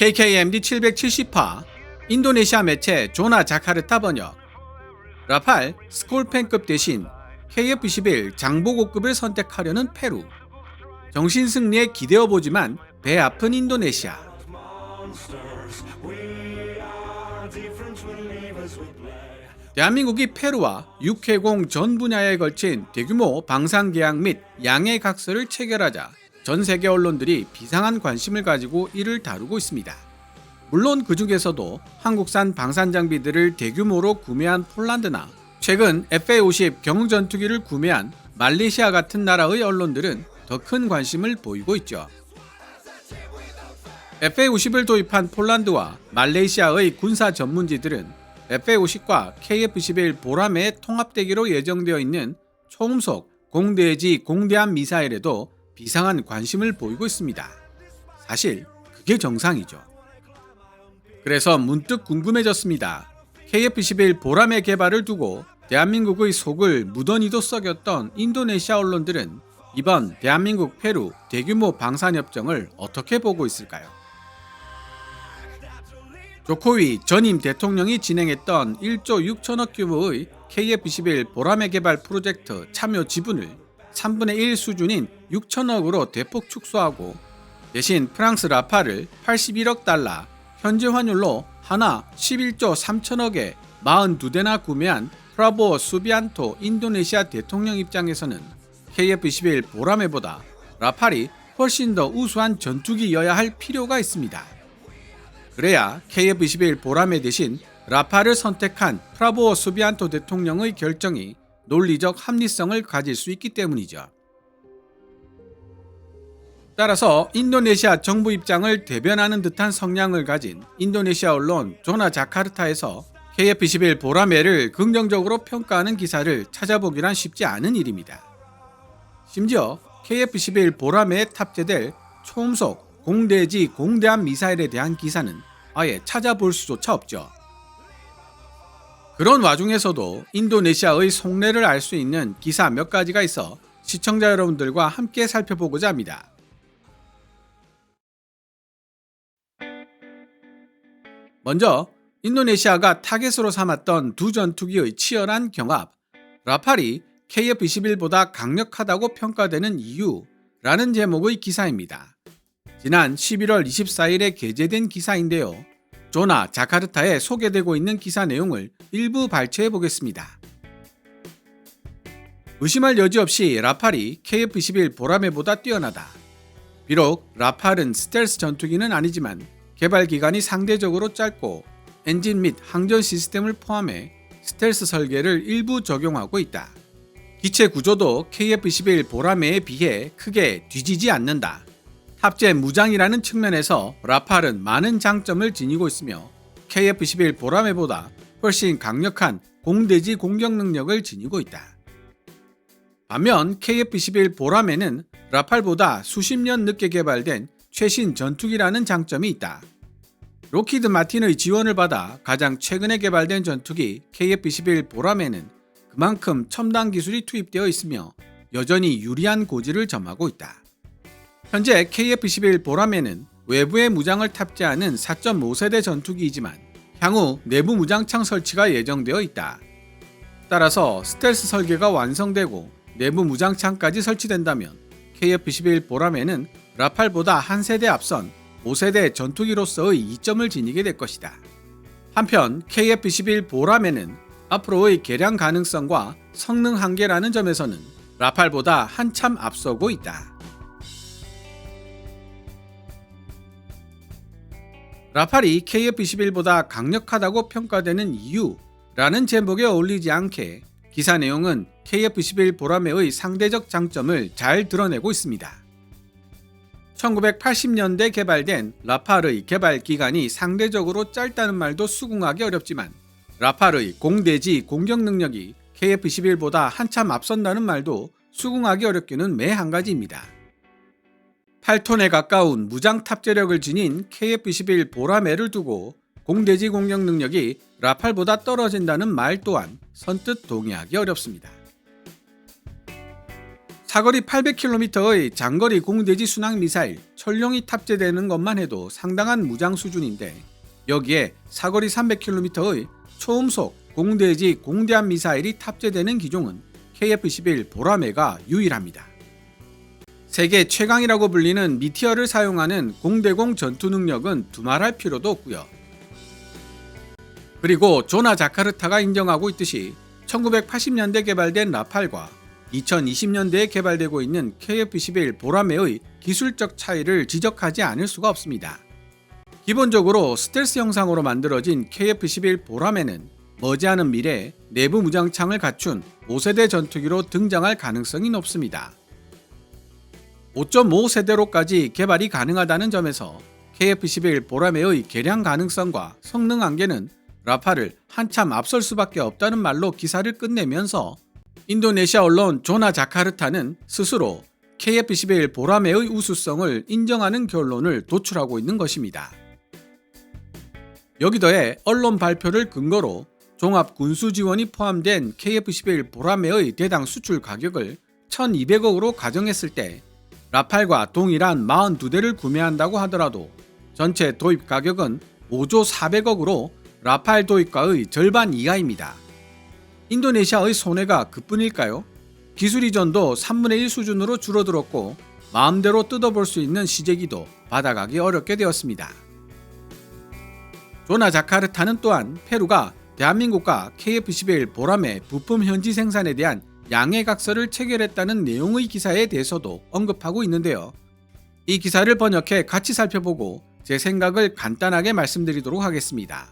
KKMD 770파 인도네시아 매체 조나 자카르타 번역. 라팔 스콜펜급 대신 KF-21 장보고급을 선택하려는 페루. 정신승리에 기대어보지만 배 아픈 인도네시아. 대한민국이 페루와 육해공 전 분야에 걸친 대규모 방산 계약 및 양해 각서를 체결하자 전 세계 언론들이 비상한 관심을 가지고 이를 다루고 있습니다. 물론 그 중에서도 한국산 방산 장비들을 대규모로 구매한 폴란드나 최근 FA-50 경전투기를 구매한 말레이시아 같은 나라의 언론들은 더 큰 관심을 보이고 있죠. FA-50을 도입한 폴란드와 말레이시아의 군사 전문지들은 FA-50과 KF-11 보람에 통합되기로 예정되어 있는 초음속 공대지 공대함 미사일에도 비상한 관심을 보이고 있습니다. 사실 그게 정상이죠. 그래서 문득 궁금해졌습니다. KF-11 보람의 개발을 두고 대한민국의 속을 무던히도 썩였던 인도네시아 언론들은 이번 대한민국 페루 대규모 방산협정을 어떻게 보고 있을까요? 조코위 전임 대통령이 진행했던 1조 6천억 규모의 KF-21 보람의 개발 프로젝트 참여 지분을 3분의 1 수준인 6천억으로 대폭 축소하고 대신 프랑스 라파를 81억 달러, 현재 환율로 하나 11조 3천억에 42대나 구매한 프라보 수비안토 인도네시아 대통령 입장에서는 KF-21 보라매보다 라팔이 훨씬 더 우수한 전투기여야 할 필요가 있습니다. 그래야 KF-21 보라매 대신 라파를 선택한 프라보 수비안토 대통령의 결정이 논리적 합리성을 가질 수 있기 때문이죠. 따라서 인도네시아 정부 입장을 대변하는 듯한 성향을 가진 인도네시아 언론 조나 자카르타에서 KF-21 보라매를 긍정적으로 평가하는 기사를 찾아보기란 쉽지 않은 일입니다. 심지어 KF-21 보라매에 탑재될 초음속 공대지 공대함 미사일에 대한 기사는 아예 찾아볼 수조차 없죠. 그런 와중에서도 인도네시아의 속내를 알 수 있는 기사 몇 가지가 있어 시청자 여러분들과 함께 살펴보고자 합니다. 먼저 인도네시아가 타겟으로 삼았던 두 전투기의 치열한 경합, 라팔이 KF-21보다 강력하다고 평가되는 이유라는 제목의 기사입니다. 지난 11월 24일에 게재된 기사인데요. 조나 자카르타에 소개되고 있는 기사 내용을 일부 발췌해 보겠습니다. 의심할 여지 없이 라팔이 KF-21 보라매보다 뛰어나다. 비록 라팔은 스텔스 전투기는 아니지만 개발 기간이 상대적으로 짧고 엔진 및 항전 시스템을 포함해 스텔스 설계를 일부 적용하고 있다. 기체 구조도 KF-21 보라매에 비해 크게 뒤지지 않는다. 탑재 무장이라는 측면에서 라팔은 많은 장점을 지니고 있으며 KF-21 보라매보다 훨씬 강력한 공대지 공격 능력을 지니고 있다. 반면 KF-21 보라매는 라팔보다 수십 년 늦게 개발된 최신 전투기라는 장점이 있다. 로키드 마틴의 지원을 받아 가장 최근에 개발된 전투기 KF-21 보라매는 그만큼 첨단 기술이 투입되어 있으며 여전히 유리한 고지를 점하고 있다. 현재 KF-21 보라매는 외부에 무장을 탑재하는 4.5세대 전투기이지만 향후 내부 무장창 설치가 예정되어 있다. 따라서 스텔스 설계가 완성되고 내부 무장창까지 설치된다면 KF-21 보라매는 라팔보다 한 세대 앞선 5세대 전투기로서의 이점을 지니게 될 것이다. 한편 KF-21 보라매는 앞으로의 개량 가능성과 성능 한계라는 점에서는 라팔보다 한참 앞서고 있다. 라팔이 KF-21보다 강력하다고 평가되는 이유라는 제목에 어울리지 않게 기사 내용은 KF-21 보라매의 상대적 장점을 잘 드러내고 있습니다. 1980년대 개발된 라팔의 개발 기간이 상대적으로 짧다는 말도 수긍하기 어렵지만 라팔의 공대지 공격 능력이 KF-21보다 한참 앞선다는 말도 수긍하기 어렵기는 매 한 가지입니다. 8톤에 가까운 무장 탑재력을 지닌 KF-21 보라매를 두고 공대지 공격 능력이 라팔보다 떨어진다는 말 또한 선뜻 동의하기 어렵습니다. 사거리 800km의 장거리 공대지 순항 미사일 철룡이 탑재되는 것만 해도 상당한 무장 수준인데 여기에 사거리 300km의 초음속 공대지 공대함 미사일이 탑재되는 기종은 KF-11 보라매가 유일합니다. 세계 최강이라고 불리는 미티어를 사용하는 공대공 전투 능력은 두말할 필요도 없고요. 그리고 조나 자카르타가 인정하고 있듯이 1980년대 개발된 라팔과 2020년대에 개발되고 있는 KF-11 보라매의 기술적 차이를 지적하지 않을 수가 없습니다. 기본적으로 스텔스 형상으로 만들어진 KF-11 보라매는 머지않은 미래에 내부 무장창을 갖춘 5세대 전투기로 등장할 가능성이 높습니다. 5.5 세대로까지 개발이 가능하다는 점에서 KF-11 보라매의 개량 가능성과 성능 한계는 라파를 한참 앞설 수밖에 없다는 말로 기사를 끝내면서 인도네시아 언론 조나 자카르타는 스스로 KF-11 보라매의 우수성을 인정하는 결론을 도출하고 있는 것입니다. 여기 더해 언론 발표를 근거로 종합 군수 지원이 포함된 KF-11 보라매의 대당 수출 가격을 1,200억으로 가정했을 때 라팔과 동일한 42대를 구매한다고 하더라도 전체 도입 가격은 5조 400억으로 라팔 도입가의 절반 이하입니다. 인도네시아의 손해가 그뿐일까요? 기술 이전도 3분의 1 수준으로 줄어들었고 마음대로 뜯어볼 수 있는 시제기도 받아가기 어렵게 되었습니다. 조나 자카르타는 또한 페루가 대한민국과 KF-11 보람의 부품 현지 생산에 대한 양해각서를 체결했다는 내용의 기사에 대해서도 언급하고 있는데요. 이 기사를 번역해 같이 살펴보고 제 생각을 간단하게 말씀드리도록 하겠습니다.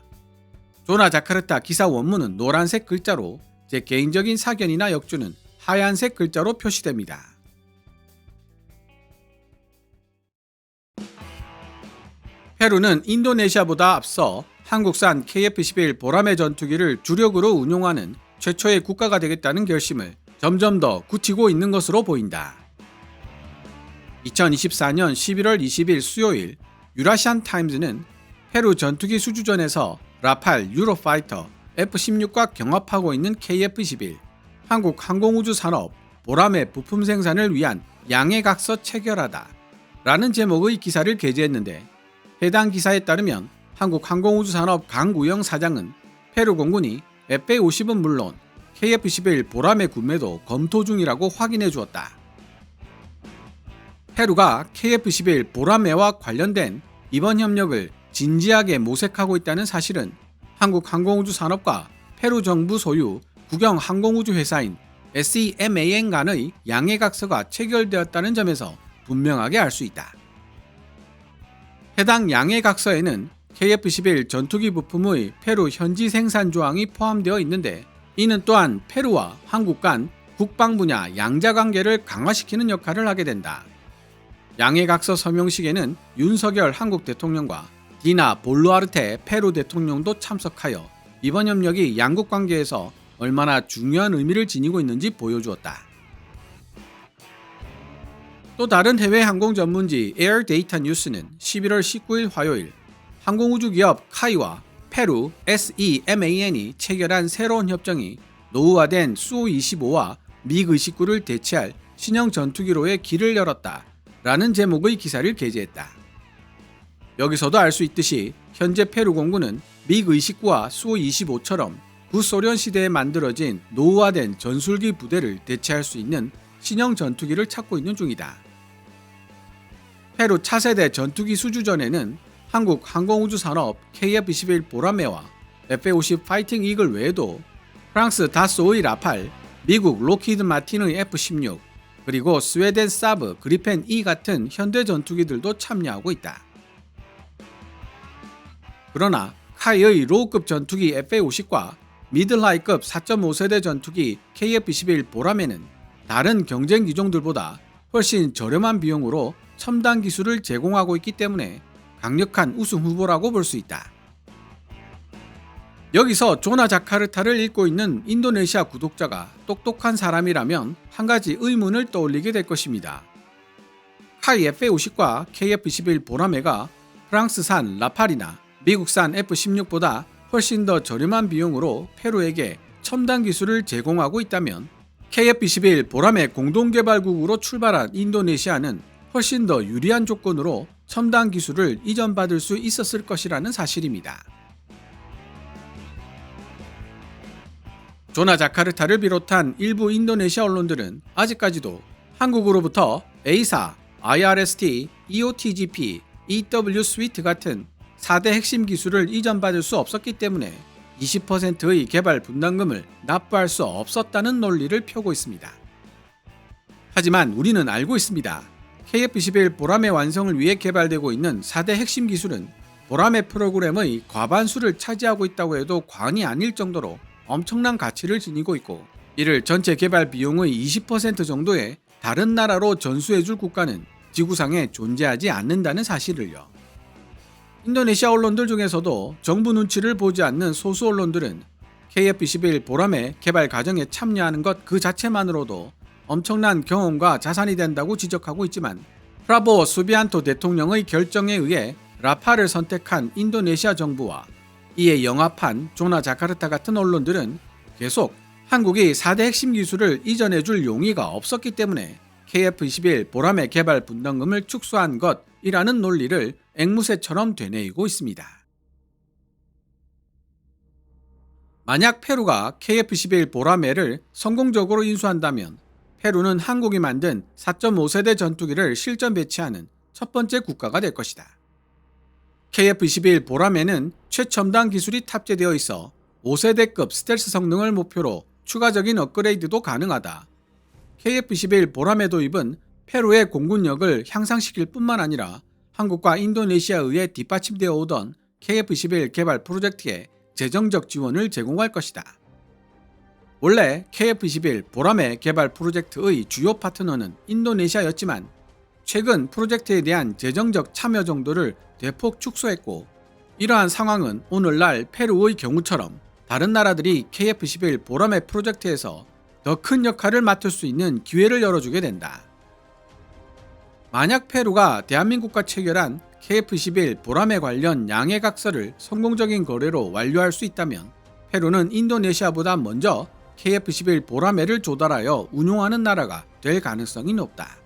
조나 자카르타 기사 원문은 노란색 글자로 제 개인적인 사견이나 역주는 하얀색 글자로 표시됩니다. 페루는 인도네시아보다 앞서 한국산 KF-11 보라매 전투기를 주력으로 운용하는 최초의 국가가 되겠다는 결심을 점점 더 굳히고 있는 것으로 보인다. 2024년 11월 20일 수요일 유라시안 타임즈는 페루 전투기 수주전에서 라팔 유로파이터 F-16과 경합하고 있는 KF-11 한국 항공우주 산업 보람의 부품 생산을 위한 양해각서 체결하다 라는 제목의 기사를 게재했는데 해당 기사에 따르면 한국 항공우주 산업 강구영 사장은 페루 공군이 F-50은 물론 KF-11 보람의 구매도 검토 중이라고 확인해 주었다. 페루가 KF-11 보라매와 관련된 이번 협력을 진지하게 모색하고 있다는 사실은 한국 항공우주 산업과 페루 정부 소유 국영 항공우주 회사인 SEMAN 간의 양해각서가 체결되었다는 점에서 분명하게 알 수 있다. 해당 양해각서에는 KF-11 전투기 부품의 페루 현지 생산 조항이 포함되어 있는데 이는 또한 페루와 한국 간 국방 분야 양자 관계를 강화시키는 역할을 하게 된다. 양해각서 서명식에는 윤석열 한국 대통령과 디나 볼루아르테 페루 대통령도 참석하여 이번 협력이 양국 관계에서 얼마나 중요한 의미를 지니고 있는지 보여주었다. 또 다른 해외 항공 전문지 에어 데이터 뉴스는 11월 19일 화요일 항공우주 기업 카이와 페루 SEMAN이 체결한 새로운 협정이 노후화된 수25와 미그29를 대체할 신형 전투기로의 길을 열었다. 라는 제목의 기사를 게재했다. 여기서도 알 수 있듯이 현재 페루 공군은 미그29와 수25처럼 구소련 시대에 만들어진 노후화된 전술기 부대를 대체할 수 있는 신형 전투기를 찾고 있는 중이다. 페루 차세대 전투기 수주전에는 한국 항공우주산업 KF-21 보라매와 F-50 파이팅 이글 외에도 프랑스 다소의 라팔, 미국 로키드 마틴의 F-16, 그리고 스웨덴 사브 그리펜 E 같은 현대 전투기들도 참여하고 있다. 그러나 카이의 로우급 전투기 FA-50과 미들하이급 4.5세대 전투기 KF-21 보라매는 다른 경쟁 기종들보다 훨씬 저렴한 비용으로 첨단 기술을 제공하고 있기 때문에 강력한 우승 후보라고 볼 수 있다. 여기서 조나 자카르타를 읽고 있는 인도네시아 구독자가 똑똑한 사람이라면 한 가지 의문을 떠올리게 될 것입니다. 카이 F-50과 KF-21 보라매가 프랑스산 라팔이나 미국산 F-16보다 훨씬 더 저렴한 비용으로 페루에게 첨단 기술을 제공하고 있다면 KF-21 보라매 공동개발국으로 출발한 인도네시아는 훨씬 더 유리한 조건으로 첨단 기술을 이전받을 수 있었을 것이라는 사실입니다. 조나 자카르타를 비롯한 일부 인도네시아 언론들은 아직까지도 한국으로부터 A사, IRST, EOTGP, EW 스위트 같은 4대 핵심 기술을 이전받을 수 없었기 때문에 20%의 개발 분담금을 납부할 수 없었다는 논리를 펴고 있습니다. 하지만 우리는 알고 있습니다. KF-21 보람의 완성을 위해 개발되고 있는 4대 핵심 기술은 보람의 프로그램의 과반수를 차지하고 있다고 해도 과언이 아닐 정도로 엄청난 가치를 지니고 있고 이를 전체 개발 비용의 20% 정도에 다른 나라로 전수해줄 국가는 지구상에 존재하지 않는다는 사실을요. 인도네시아 언론들 중에서도 정부 눈치를 보지 않는 소수 언론들은 KF-21 보람의 개발 과정에 참여하는 것 그 자체만으로도 엄청난 경험과 자산이 된다고 지적하고 있지만 프라보 수비안토 대통령의 결정에 의해 라파를 선택한 인도네시아 정부와 이에 영합한 조나 자카르타 같은 언론들은 계속 한국이 4대 핵심 기술을 이전해줄 용의가 없었기 때문에 KF-21 보람의 개발 분담금을 축소한 것이라는 논리를 앵무새처럼 되뇌이고 있습니다. 만약 페루가 KF-21 보라매를 성공적으로 인수한다면 페루는 한국이 만든 4.5세대 전투기를 실전 배치하는 첫 번째 국가가 될 것이다. KF-21 보라매는 최첨단 기술이 탑재되어 있어 5세대급 스텔스 성능을 목표로 추가적인 업그레이드도 가능하다. KF-21 보라매 도입은 페루의 공군력을 향상시킬 뿐만 아니라 한국과 인도네시아에 의해 뒷받침되어 오던 KF-21 개발 프로젝트에 재정적 지원을 제공할 것이다. 원래 KF-21 보라매 개발 프로젝트의 주요 파트너는 인도네시아였지만 최근 프로젝트에 대한 재정적 참여 정도를 대폭 축소했고 이러한 상황은 오늘날 페루의 경우처럼 다른 나라들이 KF-11 보라매 프로젝트에서 더 큰 역할을 맡을 수 있는 기회를 열어주게 된다. 만약 페루가 대한민국과 체결한 KF-11 보라매 관련 양해각서를 성공적인 거래로 완료할 수 있다면 페루는 인도네시아보다 먼저 KF-11 보라매를 조달하여 운용하는 나라가 될 가능성이 높다.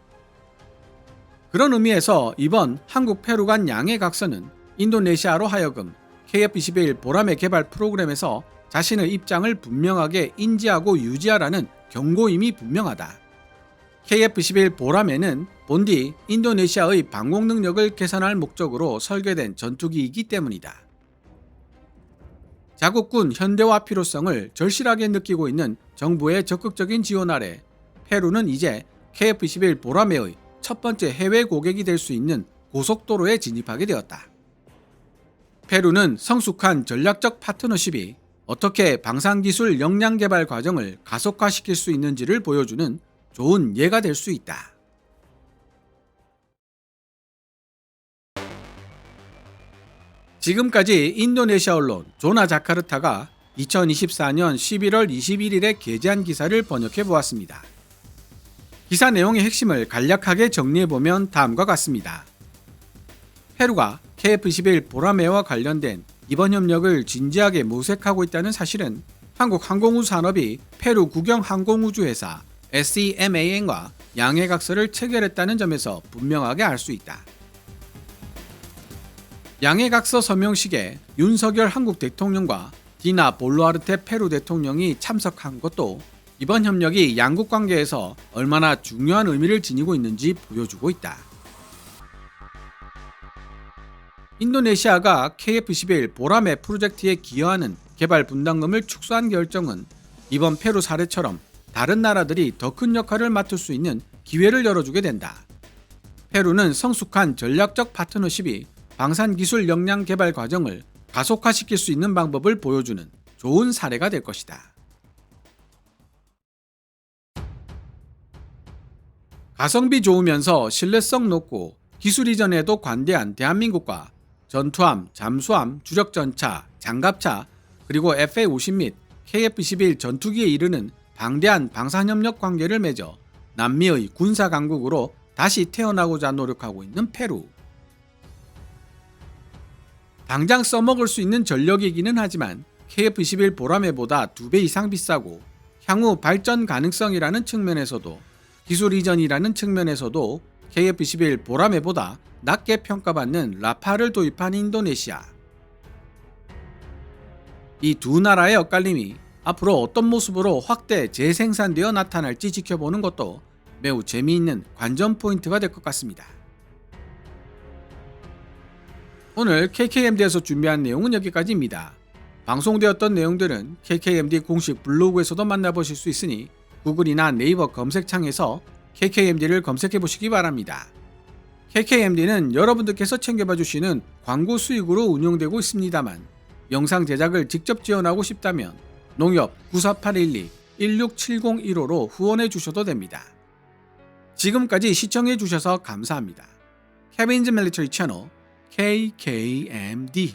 그런 의미에서 이번 한국 페루 간 양해 각서는 인도네시아로 하여금 KF-21 보라매 개발 프로그램에서 자신의 입장을 분명하게 인지하고 유지하라는 경고임이 분명하다. KF-21 보라매는 본디 인도네시아의 방공 능력을 개선할 목적으로 설계된 전투기이기 때문이다. 자국군 현대화 필요성을 절실하게 느끼고 있는 정부의 적극적인 지원 아래 페루는 이제 KF-21 보라매의 첫 번째 해외 고객이 될 수 있는 고속도로에 진입하게 되었다. 페루는 성숙한 전략적 파트너십이 어떻게 방산기술 역량 개발 과정을 가속화시킬 수 있는지를 보여주는 좋은 예가 될 수 있다. 지금까지 인도네시아 언론 조나 자카르타가 2024년 11월 21일에 게재한 기사를 번역해 보았습니다. 기사 내용의 핵심을 간략하게 정리해 보면 다음과 같습니다. 페루가 KF-21 보라매와 관련된 이번 협력을 진지하게 모색하고 있다는 사실은 한국 항공우주 산업이 페루 국영 항공우주회사 SEMAN과 양해각서를 체결했다는 점에서 분명하게 알 수 있다. 양해각서 서명식에 윤석열 한국 대통령과 디나 볼루아르테 페루 대통령이 참석한 것도 이번 협력이 양국 관계에서 얼마나 중요한 의미를 지니고 있는지 보여주고 있다. 인도네시아가 KF-11 보라매 프로젝트에 기여하는 개발 분담금을 축소한 결정은 이번 페루 사례처럼 다른 나라들이 더 큰 역할을 맡을 수 있는 기회를 열어주게 된다. 페루는 성숙한 전략적 파트너십이 방산 기술 역량 개발 과정을 가속화시킬 수 있는 방법을 보여주는 좋은 사례가 될 것이다. 가성비 좋으면서 신뢰성 높고 기술 이전에도 관대한 대한민국과 전투함, 잠수함, 주력전차, 장갑차, 그리고 FA-50 및 KF-11 전투기에 이르는 방대한 방산협력 관계를 맺어 남미의 군사 강국으로 다시 태어나고자 노력하고 있는 페루. 당장 써먹을 수 있는 전력이기는 하지만 KF-11 보라매보다 2배 이상 비싸고 향후 발전 가능성이라는 측면에서도 기술 이전이라는 측면에서도 KF-21 보라매보다 낮게 평가받는 라파를 도입한 인도네시아. 이 두 나라의 엇갈림이 앞으로 어떤 모습으로 확대 재생산되어 나타날지 지켜보는 것도 매우 재미있는 관전 포인트가 될 것 같습니다. 오늘 KKMD에서 준비한 내용은 여기까지입니다. 방송되었던 내용들은 KKMD 공식 블로그에서도 만나보실 수 있으니 구글이나 네이버 검색창에서 KKMD를 검색해 보시기 바랍니다. KKMD는 여러분들께서 챙겨봐 주시는 광고 수익으로 운영되고 있습니다만 영상 제작을 직접 지원하고 싶다면 농협 94812 16701호로 후원해 주셔도 됩니다. 지금까지 시청해 주셔서 감사합니다. 케빈즈 멜리터리 채널 KKMD